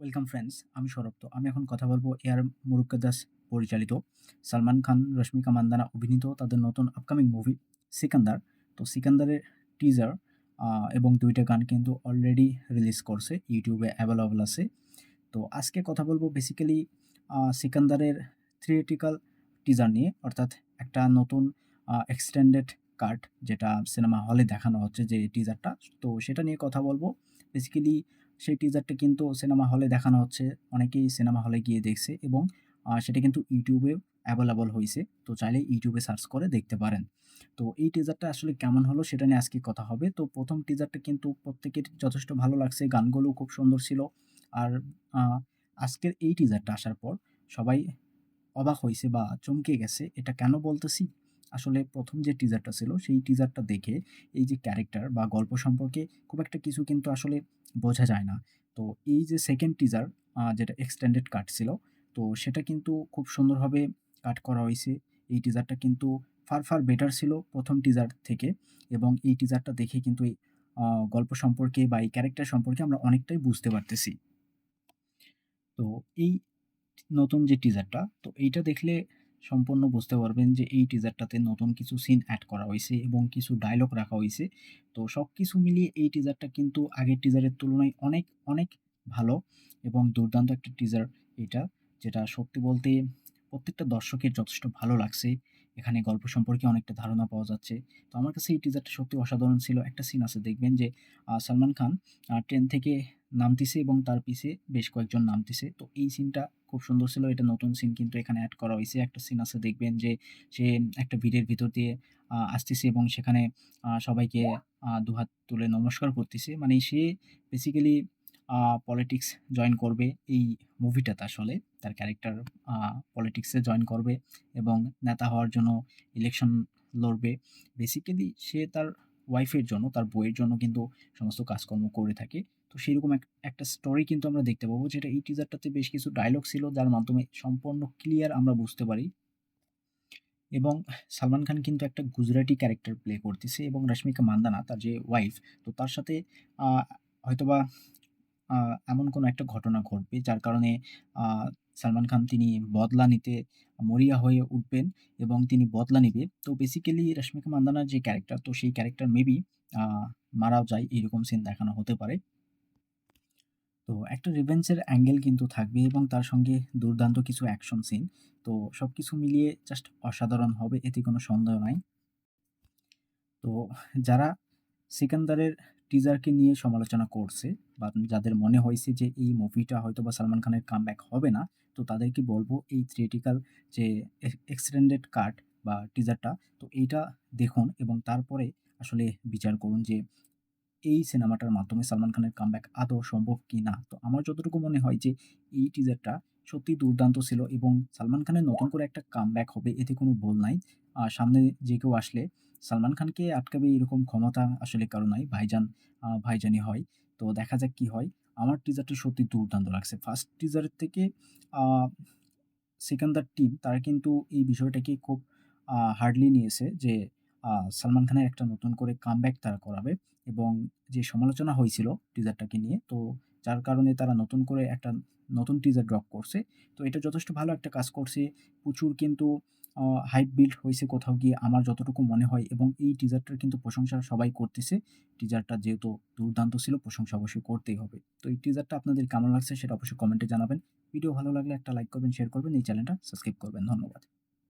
Welcome friends আমি সৌরভ তো। আমি এখন কথা বলব এয়ার মুরুগদাস পরিচালিত। সালমান খান, রশ্মিকা মান্দানা অভিনীত তাদের নতুন আপকামিং মুভি সিকান্দার। তো সিকান্দারের টিজার এবং দুইটা গান কিন্তু অলরেডি রিলিজ করছে ইউটিউবে অ্যাভেলেবল আছে। তো আজকে কথা বলব বেসিক্যালি সিকান্দারের থিয়েটিক্যাল টিজার নিয়ে, অর্থাৎ একটা নতুন এক্সটেন্ডেড কার্ড যেটা সিনেমা হলে দেখানো হচ্ছে যে টিজারটা তো সেটা নিয়ে কথা বলব। বেসিক্যালি সেই টিজারটা কিন্তু সিনেমা হলে দেখানো হচ্ছে। অনেকেই সিনেমা হলে গিয়ে দেখছে এবং সেটা কিন্তু ইউটিউবে অ্যাভেলেবল হয়েছে তো চাইলে ইউটিউবে সার্চ করে দেখতে পারেন। তো এই টিজারটা আসলে কেমন হলো সেটা নিয়ে আজকে কথা হবে। তো প্রথম টিজারটা কিন্তু প্রত্যেকের যথেষ্ট ভালো লাগছে গানগুলো খুব সুন্দর ছিল। আর আজকের এই টিজারটা আসার পর সবাই অবাক হয়েছে বা চমকে গেছে। এটা কেন বলতেছি? আসলে প্রথম যে টিজারটা ছিল, সেই টিজারটা দেখে এই যে ক্যারেক্টার বা গল্প সম্পর্কে খুব একটা কিছু কিন্তু আসলে বোঝা যায় না। তো এই যে সেকেন্ড টিজার যেটা এক্সটেন্ডেড কাট ছিল, তো সেটা কিন্তু খুব সুন্দরভাবে কাট করা হয়েছে। এই টিজারটা কিন্তু ফার ফার বেটার ছিল প্রথম টিজার থেকে এবং এই টিজারটা দেখে কিন্তু এই গল্প সম্পর্কে বা এই ক্যারেক্টার সম্পর্কে আমরা অনেকটাই বুঝতে পারতেছি। তো এই নতুন যে টিজারটা তো এইটা দেখলে সম্পূর্ণ বুঝতে পারবেন যে এই টিজারটাতে নতুন কিছু সিন অ্যাড করা হয়েছে এবং কিছু ডায়লগ রাখা হয়েছে। তো সব কিছু মিলিয়ে এই টিজারটা কিন্তু আগের টিজারের তুলনায় অনেক অনেক ভালো এবং দুর্দান্ত একটা টিজার এটা, যেটা সত্যি বলতে প্রত্যেকটা দর্শকের যথেষ্ট ভালো লাগছে। এখানে গল্প সম্পর্কে অনেকটা ধারণা পাওয়া যাচ্ছে। তো আমার কাছে এই টিজারটা সত্যি অসাধারণ ছিল। একটা সিন আছে, দেখবেন যে সালমান খান ট্রেন থেকে নামতেছে এবং তার পিছে বেশ কয়েকজন নামতেছে। তো এই সিনটা খুব সুন্দর ছিল। এটা নতুন সিন কিন্তু এখানে অ্যাড করা হয়েছে একটা সিন আছে, দেখবেন যে সে একটা ভিড়ের ভিতর দিয়ে আসতেছে এবং সেখানে সবাইকে দুহাত তুলে নমস্কার করতেছে। মানে সে বেসিক্যালি পলিটিক্স জয়েন করবে এই মুভিটাতে আসলে। তার ক্যারেক্টার পলিটিক্সে জয়েন করবে এবং নেতা হওয়ার জন্য ইলেকশন লড়বে। বেসিক্যালি সে তার ওয়াইফের জন্য, তার বইয়ের জন্য কিন্তু সমস্ত কাজকর্ম করে থাকে। তো সেরকম একটা স্টোরি কিন্তু আমরা দেখতে পাবো, যেটা এই টিজারটাতে বেশ কিছু ডায়লগ ছিল, যার মাধ্যমে সম্পূর্ণ ক্লিয়ার আমরা বুঝতে পারি। এবং সালমান খান কিন্তু একটা গুজরাটি ক্যারেক্টার প্লে করতেছে এবং রশ্মিকা মান্দানা, তার যে ওয়াইফ তো তার সাথে হয়তোবা এমন কোনো একটা ঘটনা ঘটবে, যার কারণে সালমান খান তিনি বদলা নিতে মরিয়া হয়ে উঠবেন এবং তিনি বদলা নিবে। তো বেসিক্যালি রশ্মিকা মান্দানার যে ক্যারেক্টার তো সেই ক্যারেক্টার মেবি মারাও যায়, এরকম সিন দেখানো হতে পারে। তো একটা রিভেঞ্জের অ্যাঙ্গেল কিন্তু থাকবে এবং তার সঙ্গে দুর্দান্ত কিছু অ্যাকশন সিন তো সব কিছু মিলিয়ে জাস্ট অসাধারণ হবে, এতে কোনো সন্দেহ নাই। তো যারা সিকান্দারের টিজারকে নিয়ে সমালোচনা করছে বা যাদের মনে হয়েছে যে এই মুভিটা হয়তো বা সালমান খানের কামব্যাক হবে না তো তাদেরকে বলব এই থিয়েটিক্যাল যে এক্সটেন্ডেড কাট বা টিজারটা তো এইটা দেখুন এবং তারপরে আসলে বিচার করুন যে এই সিনেমাটার মাধ্যমে সালমান খানের কামব্যাক আদৌ সম্ভব কি না তো আমার যতটুকু মনে হয় যে, এই টিজারটা সত্যি দুর্দান্ত ছিল এবং সালমান খানের নতুন করে একটা কামব্যাক হবে, এতে কোনো বল নাই। আর সামনে যে কেউ আসলে সালমান খানকে আটকাবে এরকম ক্ষমতা আসলে কারও নাই, ভাইজান ভাইজানি হয়। তো দেখা যাক কি হয়। আমার টিজারটা সত্যি দুর্দান্ত লাগছে। ফার্স্ট টিজারের থেকে সিকান্দার টিম, তারা কিন্তু এই বিষয়টাকে খুব হার্ডলি নিয়েছে যে সালমান খানের একটা নতুন করে কামব্যাক তারা করাবে। এবং যে সমালোচনা হয়েছিল টিজারটাকে নিয়ে, তো যার কারণে তারা নতুন করে একটা নতুন টিজার ড্রপ করছে। তো এটা যথেষ্ট ভালো একটা কাজ করছে। প্রচুর কিন্তু হাইপ বিল্ড হয়েছে কোথাও গিয়ে আমার যতটুকু মনে হয় এবং এই টিজারটার কিন্তু প্রশংসা সবাই করতেছে। টিজারটা যেহেতু দুর্দান্ত ছিল, প্রশংসা অবশ্যই করতেই হবে। তো এই টিজারটা আপনাদের কেমন লাগছে সেটা অবশ্যই কমেন্টে জানাবেন। ভিডিও ভালো লাগলে একটা লাইক করবেন শেয়ার করবেন, এই চ্যানেলটা সাবস্ক্রাইব করবেন। ধন্যবাদ।